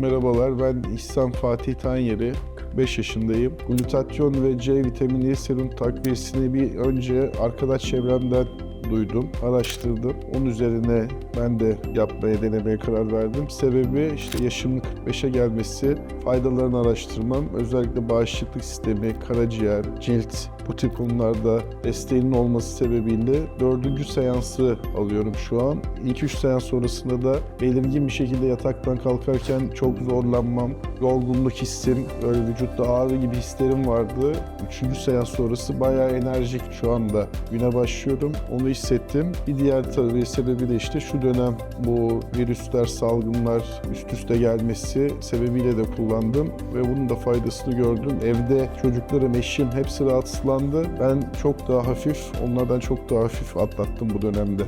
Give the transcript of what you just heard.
Merhabalar, ben İhsan Fatih Tanyeri. 45 yaşındayım. Glutatyon ve C vitamini serum takviyesini bir önce arkadaş çevremden duydum, araştırdım. Onun üzerine ben de yapmaya, denemeye karar verdim. Sebebi işte yaşımın 45'e gelmesi, faydalarını araştırmam. Özellikle bağışıklık sistemi, karaciğer, cilt bu tip konularda desteğinin olması sebebiyle dördüncü seansı alıyorum şu an. İlk üç seans sonrasında da belirgin bir şekilde yataktan kalkarken çok zorlanmam, yorgunluk hissim, böyle vücutta ağrı gibi hislerim vardı. Üçüncü seans sonrası bayağı enerjik şu anda güne başlıyorum. Onu hissettim. Bir diğer tabii sebebi de işte şu dönem bu virüsler, salgınlar üst üste gelmesi sebebiyle de kullandım ve bunun da faydasını gördüm. Evde çocuklarım, eşim hepsi rahatsızlandı. Ben çok daha hafif, onlardan çok daha hafif atlattım bu dönemde.